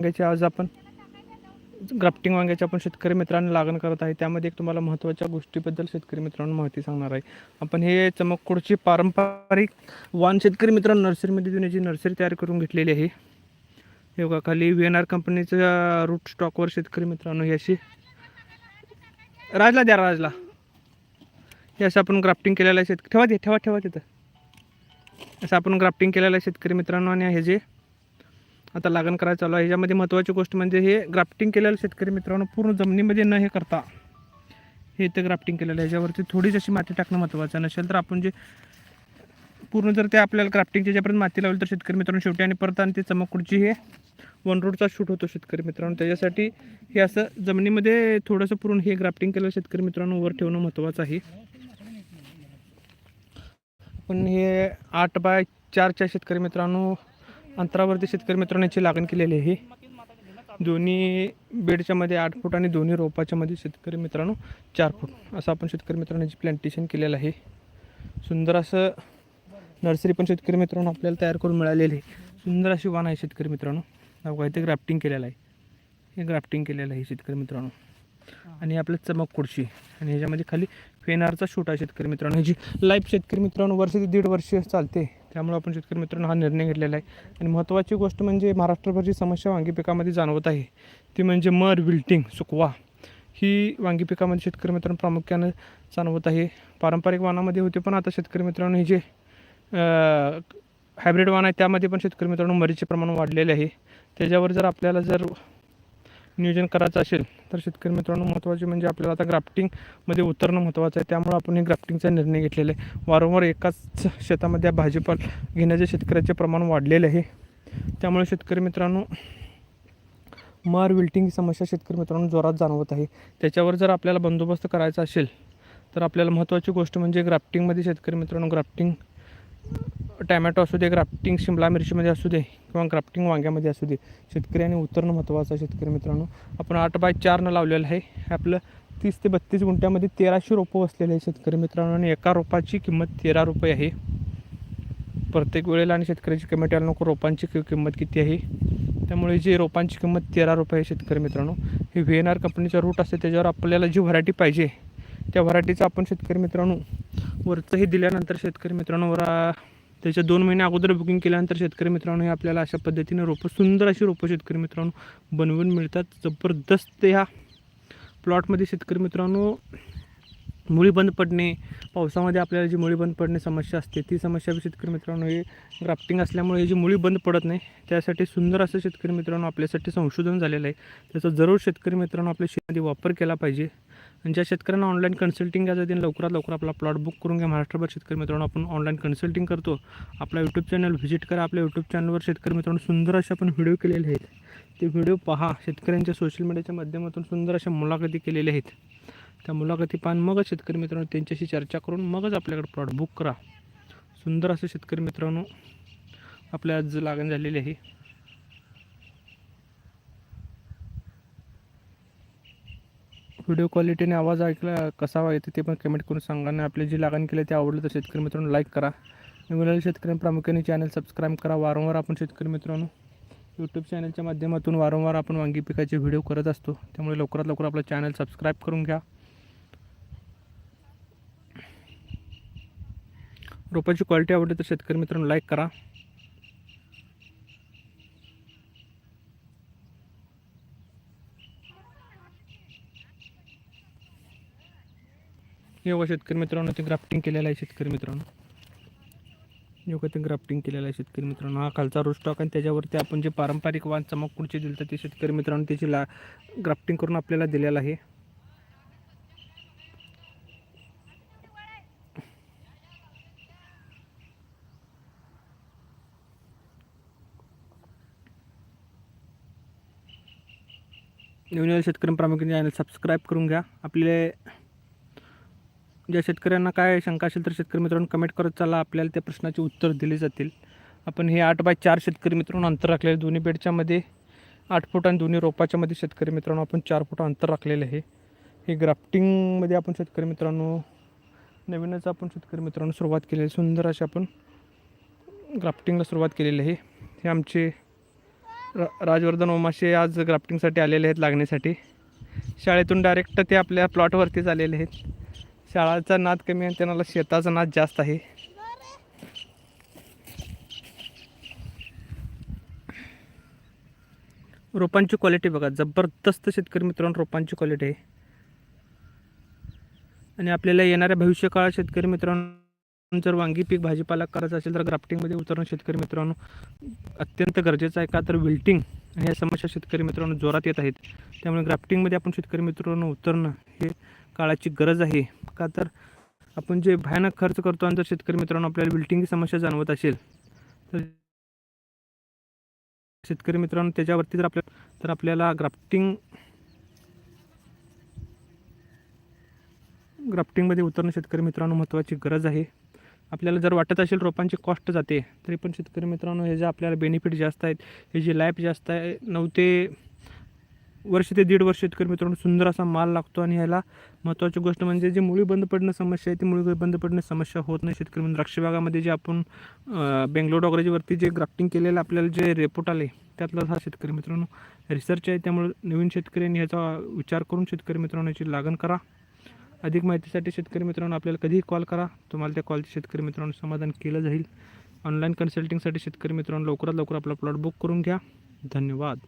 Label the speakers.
Speaker 1: वांग्याची आज आपण ग्राफ्टिंग वांग्याची आपण शेतकरी मित्रांना लागण करत आहे. त्यामध्ये एक तुम्हाला महत्त्वाच्या गोष्टीबद्दल शेतकरी मित्रांनो माहिती सांगणार आहे. आपण हे चमककुडची पारंपरिक वान शेतकरी मित्रांनो नर्सरीमध्ये देण्याची नर्सरी तयार करून घेतलेली आहे. हे बघा खाली व्ही एन आर कंपनीच्या रूट स्टॉकवर शेतकरी मित्रांनो याशी राजला द्या राजला. हे असं आपण ग्राफ्टिंग केलेलं आहे शेत ठेवा दे ठेवा ठेवा तिथं. असं आपण ग्राफ्टिंग केलेलं आहे शेतकरी मित्रांनो आणि हे जे आता लागण करायचं चालू आहे. ह्याच्यामध्ये महत्त्वाची गोष्ट म्हणजे हे ग्राफ्टिंग केलेलं शेतकरी मित्रांनो पूर्ण जमिनीमध्ये न हे करता हे ते ग्राफ्टिंग केलेलं आहे. ह्याच्यावरती थोडीच अशी माती टाकणं महत्त्वाचं नसेल तर आपण जे पूर्ण जर ते आपल्याला ग्राफ्टिंगच्या ज्यापर्यंत माती लावली तर शेतकरी मित्रांनो शेवटी आणि परत आणि ते चमकुडची हे वन रोडचा शूट होतो शेतकरी मित्रांनो. त्याच्यासाठी हे असं जमिनीमध्ये थोडंसं पूर्ण हे ग्राफ्टिंग केलेलं शेतकरी मित्रांनो वर ठेवणं महत्त्वाचं आहे. पण हे आठ बाय चारच्या शेतकरी मित्रांनो अंतरावरती शेतकरी मित्रांनो याची लागण केलेली आहे. दोन्ही बेडच्या मध्ये आठ फूट आणि दोन्ही रोपाच्या मध्ये शेतकरी मित्रांनो चार फूट. असं आपण शेतकरी मित्रांनो याची प्लॅन्टेशन केलेलं आहे. सुंदर असं नर्सरी पण शेतकरी मित्रांनो आपल्याला तयार करून मिळालेली आहे. सुंदर अशी वाण आहे शेतकरी मित्रांनो. बघा इथे ग्राफ्टिंग केलेलं आहे. हे ग्राफ्टिंग केलेलं आहे शेतकरी मित्रांनो. आणि आपलं चमक खुर्ची. आणि ह्याच्यामध्ये खाली फेनारचा शूट आहे शेतकरी मित्रांनो. ह्याची लाईफ शेतकरी मित्रांनो वर्ष ते दीड वर्ष चालते. त्यामुळे आपण शेतकरी मित्रांनो हा निर्णय घेतलेला आहे. आणि महत्त्वाची गोष्ट म्हणजे महाराष्ट्रभरची समस्या वांगी पिकामध्ये जाणवत आहे ती म्हणजे मर विल्टिंग सुकवा ही वांगी पिकामध्ये शेतकरी मित्रांनो प्रामुख्यानं जाणवत आहे. पारंपरिक वाणामध्ये होते पण आता शेतकरी मित्रांनो हे जे हायब्रिड वाण आहे त्यामध्ये पण शेतकरी मित्रांनो मरीचे प्रमाण वाढलेले आहे. त्याच्यावर जर आपल्याला जर नियोजन करायचं असेल तर शेतकरी मित्रांनो महत्त्वाचे म्हणजे आपल्याला आता ग्राफ्टिंगमध्ये उतरणं महत्त्वाचं आहे. त्यामुळे आपण हे ग्राफ्टिंगचा निर्णय घेतलेला आहे. वारंवार एकाच शेतामध्ये भाजीपाला घेण्याचे शेतकऱ्याचे प्रमाण वाढलेले आहे. त्यामुळे शेतकरी मित्रांनो मार विल्टिंग ही समस्या शेतकरी मित्रांनो जोरात जाणवत आहे. त्याच्यावर जर आपल्याला बंदोबस्त करायचा असेल तर आपल्याला महत्त्वाची गोष्ट म्हणजे ग्राफ्टिंगमध्ये शेतकरी मित्रांनो ग्राफ्टिंग टॅमॅटो असू दे ग्राफ्टिंग शिमला मिरचीमध्ये असू दे किंवा ग्राफ्टिंग वांग्यामध्ये असू दे शेतकऱ्याने उतरणं महत्त्वाचं आहे शेतकरी मित्रांनो. आपण आठ बाय चारनं लावलेलं आहे. आपलं तीस ते बत्तीस गुंठ्यामध्ये तेराशे रोपं बसलेले आहे शेतकरी मित्रांनो आणि एका रोपाची किंमत तेरा रुपये आहे. प्रत्येक वेळेला आणि शेतकऱ्याची किंमत यायला नको रोपांची किंमत किती आहे? त्यामुळे जी रोपांची किंमत तेरा रुपये आहे शेतकरी मित्रांनो हे व्ही एन आर कंपनीचा रूट असते त्याच्यावर आपल्याला जी व्हरायटी पाहिजे त्या व्हरायटीचं आपण शेतकरी मित्रांनो वरचं हे दिल्यानंतर शेतकरी मित्रांनो वरा त्याच्या दोन महिने अगोदर बुकिंग केल्यानंतर शेतकरी मित्रांनो हे आपल्याला अशा पद्धतीने रोपं सुंदर अशी रोपं शेतकरी मित्रांनो बनवून मिळतात. जबरदस्त ह्या प्लॉटमध्ये शेतकरी मित्रांनो मुळी बंद पडणे पावसामध्ये आपल्याला जी मुळी बंद पडणे समस्या असते ती समस्या शेतकरी मित्रांनो हे ग्राफ्टिंग असल्यामुळे जी मुळी बंद पडत नाही त्यासाठी सुंदर असं शेतकरी मित्रांनो आपल्यासाठी संशोधन झालेलं आहे. त्याचा जरूर शेतकरी मित्रांनो आपल्या शेतीमध्ये वापर केला पाहिजे. आणि ज्या शेतकऱ्यांना ऑनलाईन कन्सल्टिंग घ्यायचं त्यांनी लवकरात लवकर आपला प्लॉट बुक करून घ्या. महाराष्ट्रभर शेतकरी मित्रांनो आपण ऑनलाईन कन्सल्टिंग करतो. आपला यूट्यूब चॅनल व्हिजिट करा. आपल्या यूट्यूब चॅनलवर शेतकरी मित्रांनो सुंदर असे आपण व्हिडिओ केलेले आहेत. ते व्हिडिओ पहा. शेतकऱ्यांच्या सोशल मीडियाच्या माध्यमातून सुंदर अशा मुलाखती केलेल्या आहेत. त्या मुलाखती पाहून मगच शेतकरी मित्रांनो त्यांच्याशी चर्चा करून मगच आपल्याकडे प्लॉट बुक करा. सुंदर असं शेतकरी मित्रांनो आपल्या आज लागण झालेली आहे. व्हिडिओ क्वालिटीने आवाज ऐकला कसावा येते ते पण कमेंट करून सांगा. आणि आपले जे लागण केले ते आवडलं तर शेतकरी मित्रांनो लाईक करा. मिळालेले शेतकरी प्रामुख्याने चॅनल सबस्क्राईब करा. वारंवार आपण शेतकरी मित्रांनो यूट्यूब चॅनलच्या माध्यमातून वारंवार आपण वांगी पिकाचे व्हिडिओ करत असतो. त्यामुळे लवकरात लवकर आपलं चॅनल सबस्क्राईब करून घ्या. रोपाची क्वालिटी आवडली तर शेतकरी मित्रांनो लाईक करा. योगा शेतकरी मित्रांनो ते ग्राफ्टिंग केलेलं आहे शेतकरी मित्रांनो. योगा ते ग्राफ्टिंग केलेलं आहे शेतकरी मित्रांनो. हा खालचा रोस्टॉक आणि त्याच्यावरती आपण जे पारंपरिक वाण खुर्ची दिलं तर ते शेतकरी मित्रांनो त्याची ला ग्राफ्टिंग करून आपल्याला दिलेलं आहे. नवीन शेतकरी प्रामुख्याने चॅनल सबस्क्राईब करून घ्या. आपले ज्या शेतकऱ्यांना काय शंका असेल तर शेतकरी मित्रांनो कमेंट करत चाला. आपल्याला त्या प्रश्नाचे उत्तर दिले जातील. आपण हे आठ बाय चार शेतकरी मित्रांनो अंतर राखलेले दोन्ही बेडच्यामध्ये आठ फूट आणि दोन्ही रोपाच्यामध्ये शेतकरी मित्रांनो आपण चार फूट अंतर राखलेलं आहे. हे ग्राफ्टिंगमध्ये आपण शेतकरी मित्रांनो नवीनच आपण शेतकरी मित्रांनो सुरुवात केलेली आहे. सुंदर अशी आपण ग्राफ्टिंगला सुरुवात केलेली आहे. हे आमचे र राजवर्धन ओमाशे आज ग्राफ्टिंगसाठी आलेले आहेत लागण्यासाठी शाळेतून डायरेक्ट ते आपल्या प्लॉटवरतीच आलेले आहेत. शाळाचा नाद कमी आहे त्यांना शेताचा नाद जास्त आहे. रोपांची क्वालिटी बघा जबरदस्त शेतकरी मित्रांनो रोपांची क्वालिटी आहे. आणि आपल्याला येणाऱ्या भविष्यकाळात शेतकरी मित्रांनो जर वांगी पीक भाजीपाला करायचा असेल तर ग्राफ्टिंगमध्ये उतरणं शेतकरी मित्रांनो अत्यंत गरजेचं आहे का तर विल्टिंग ह्या समस्या शेतकरी मित्रांनो जोरात येत आहेत. त्यामुळे ग्राफ्टिंगमध्ये आपण शेतकरी मित्रांनो उतरणं हे काळाची गरज आहे का तर आपण जे भयानक खर्च करतो आणि जर शेतकरी मित्रांनो आपल्याला विल्टिंगची समस्या जाणवत असेल तर शेतकरी मित्रांनो त्याच्यावरती जर आपल्या तर आपल्याला ग्राफ्टिंग ग्राफ्टिंगमध्ये उतरणं शेतकरी मित्रांनो महत्त्वाची गरज आहे. आपल्याला जर वाटत असेल रोपांची कॉस्ट जाते तरी पण शेतकरी मित्रांनो हे जे आपल्याला बेनिफिट जास्त आहेत हे जे लाईफ जास्त आहे नऊ ते वर्ष ते दीड वर्ष शेतकरी मित्रांनो सुंदर असा माल लागतो आणि ह्याला महत्त्वाची गोष्ट म्हणजे जी मुळी बंद पडणं समस्या आहे ती मुळी बंद पडणं समस्या होत नाही शेतकरी म्हणून द्राक्षबागामध्ये जे आपण बेंगलोर डॉगरेजीवरती जे ग्राफ्टिंग केलेलं आपल्याला जे रिपोर्ट आले त्यातला हा शेतकरी मित्रांनो रिसर्च आहे. त्यामुळे नवीन शेतकऱ्यांनी ह्याचा विचार करून शेतकरी मित्रांनो याची लागण करा. अधिक माहितीसाठी शेतकरी मित्रांनो आपल्याला कधीही कॉल करा. तुम्हाला त्या कॉलचे शेतकरी मित्रांनो समाधान केलं जाईल. ऑनलाईन कन्सल्टिंगसाठी शेतकरी मित्रांनो लवकरात लवकर आपला प्लॉट बुक करून घ्या. धन्यवाद.